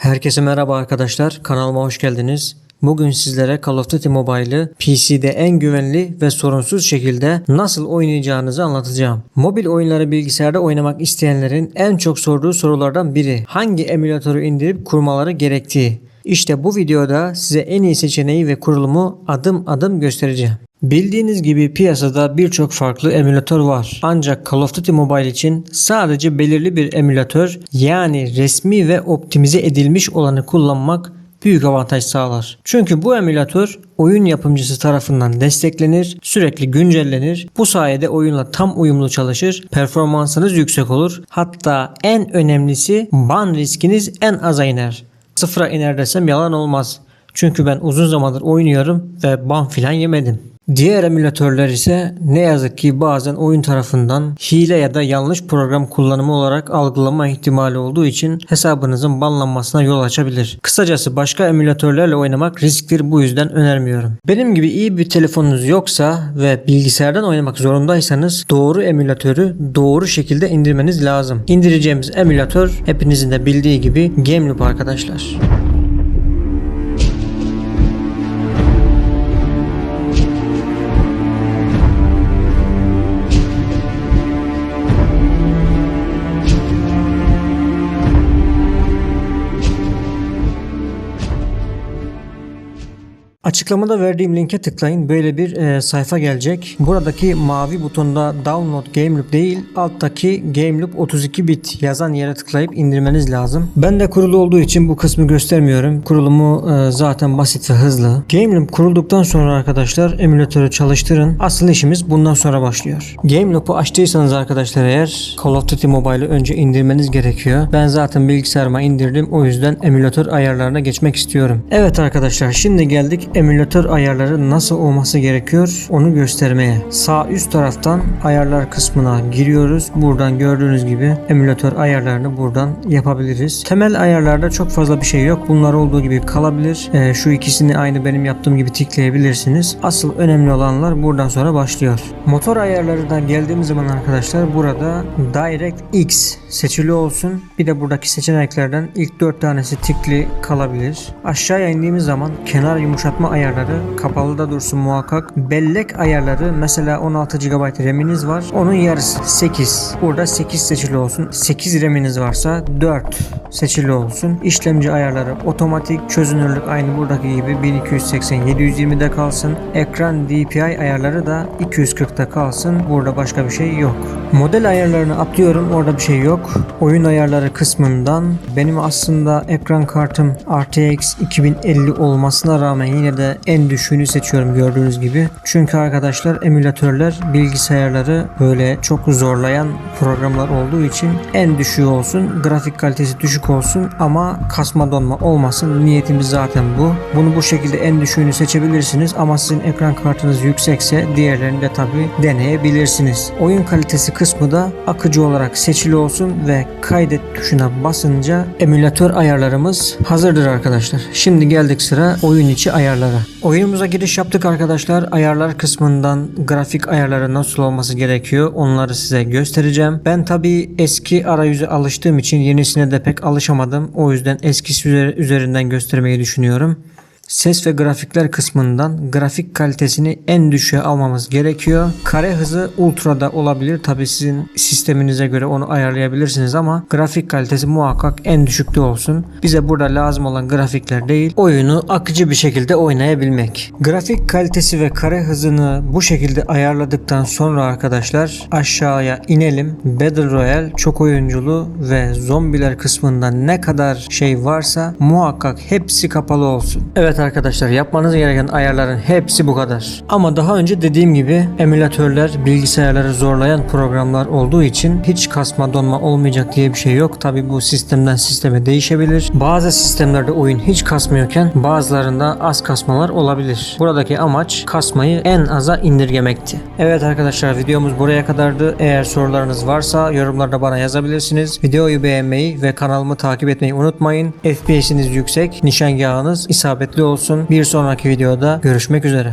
Herkese merhaba arkadaşlar. Kanalıma hoş geldiniz. Bugün sizlere Call of Duty Mobile'ı PC'de en güvenli ve sorunsuz şekilde nasıl oynayacağınızı anlatacağım. Mobil oyunları bilgisayarda oynamak isteyenlerin en çok sorduğu sorulardan biri hangi emülatörü indirip kurmaları gerektiği. İşte bu videoda size en iyi seçeneği ve kurulumu adım adım göstereceğim. Bildiğiniz gibi piyasada birçok farklı emülatör var. Ancak Call of Duty Mobile için sadece belirli bir emülatör yani resmi ve optimize edilmiş olanı kullanmak büyük avantaj sağlar. Çünkü bu emülatör oyun yapımcısı tarafından desteklenir, sürekli güncellenir. Bu sayede oyunla tam uyumlu çalışır, performansınız yüksek olur. Hatta en önemlisi ban riskiniz en aza iner. Sıfıra iner desem yalan olmaz. Çünkü ben uzun zamandır oynuyorum ve ban filan yemedim. Diğer emülatörler ise ne yazık ki bazen oyun tarafından hile ya da yanlış program kullanımı olarak algılama ihtimali olduğu için hesabınızın banlanmasına yol açabilir. Kısacası başka emülatörlerle oynamak risktir bu yüzden önermiyorum. Benim gibi iyi bir telefonunuz yoksa ve bilgisayardan oynamak zorundaysanız doğru emülatörü doğru şekilde indirmeniz lazım. İndireceğimiz emülatör hepinizin de bildiği gibi GameLoop arkadaşlar. Açıklamada verdiğim linke tıklayın. Böyle bir e, sayfa gelecek. Buradaki mavi butonda download GameLoop değil, alttaki GameLoop 32 bit yazan yere tıklayıp indirmeniz lazım. Ben de kurulu olduğu için bu kısmı göstermiyorum. Kurulumu e, zaten basit ve hızlı. GameLoop kurulduktan sonra arkadaşlar emülatörü çalıştırın. Asıl işimiz bundan sonra başlıyor. GameLoop'u açtıysanız arkadaşlar eğer Call of Duty Mobile'ı önce indirmeniz gerekiyor. Ben zaten bilgisayarıma indirdim. O yüzden emülatör ayarlarına geçmek istiyorum. Evet arkadaşlar şimdi geldik emülatör ayarları nasıl olması gerekiyor onu göstermeye. Sağ üst taraftan ayarlar kısmına giriyoruz. Buradan gördüğünüz gibi emülatör ayarlarını buradan yapabiliriz. Temel ayarlarda çok fazla bir şey yok. Bunlar olduğu gibi kalabilir. Ee, şu ikisini aynı benim yaptığım gibi tikleyebilirsiniz. Asıl önemli olanlar buradan sonra başlıyor. Motor ayarlarına geldiğimiz zaman arkadaşlar burada Direct X seçili olsun. Bir de buradaki seçeneklerden ilk 4 tanesi tikli kalabilir. Aşağıya indiğimiz zaman kenar yumuşatma ayarları kapalıda dursun muhakkak. Bellek ayarları mesela 16 GB RAM'iniz var. Onun yarısı 8. Burada 8 seçili olsun. 8 RAM'iniz varsa 4 seçili olsun. İşlemci ayarları otomatik çözünürlük aynı buradaki gibi 1280 720'de kalsın. Ekran DPI ayarları da 240'da kalsın. Burada başka bir şey yok. Model ayarlarını atlıyorum. Orada bir şey yok. Oyun ayarları kısmından benim aslında ekran kartım RTX 2050 olmasına rağmen yine de en düşüğünü seçiyorum gördüğünüz gibi. Çünkü arkadaşlar emülatörler bilgisayarları böyle çok zorlayan programlar olduğu için en düşüğü olsun. Grafik kalitesi düşük olsun ama kasma donma olmasın. Niyetimiz zaten bu. Bunu bu şekilde en düşüğünü seçebilirsiniz ama sizin ekran kartınız yüksekse diğerlerini de tabi deneyebilirsiniz. Oyun kalitesi kısmı da akıcı olarak seçili olsun ve kaydet tuşuna basınca emülatör ayarlarımız hazırdır arkadaşlar. Şimdi geldik sıra oyun içi ayarlara. Oyunumuza giriş yaptık arkadaşlar. Ayarlar kısmından grafik ayarları nasıl olması gerekiyor onları size göstereceğim. Ben tabi eski arayüze alıştığım için yenisine de pek alışamadım. O yüzden eskisi üzer- üzerinden göstermeyi düşünüyorum. Ses ve grafikler kısmından grafik kalitesini en düşüğe almamız gerekiyor. Kare hızı ultra'da olabilir. Tabi sizin sisteminize göre onu ayarlayabilirsiniz ama grafik kalitesi muhakkak en düşükte olsun. Bize burada lazım olan grafikler değil, oyunu akıcı bir şekilde oynayabilmek. Grafik kalitesi ve kare hızını bu şekilde ayarladıktan sonra arkadaşlar aşağıya inelim. Battle Royale, çok oyunculu ve zombiler kısmından ne kadar şey varsa muhakkak hepsi kapalı olsun. Evet arkadaşlar yapmanız gereken ayarların hepsi bu kadar. Ama daha önce dediğim gibi emülatörler bilgisayarları zorlayan programlar olduğu için hiç kasma donma olmayacak diye bir şey yok. Tabi bu sistemden sisteme değişebilir. Bazı sistemlerde oyun hiç kasmıyorken bazılarında az kasmalar olabilir. Buradaki amaç kasmayı en aza indirgemekti. Evet arkadaşlar videomuz buraya kadardı. Eğer sorularınız varsa yorumlarda bana yazabilirsiniz. Videoyu beğenmeyi ve kanalımı takip etmeyi unutmayın. FPS'iniz yüksek, nişangahınız isabetli olsun. Bir sonraki videoda görüşmek üzere.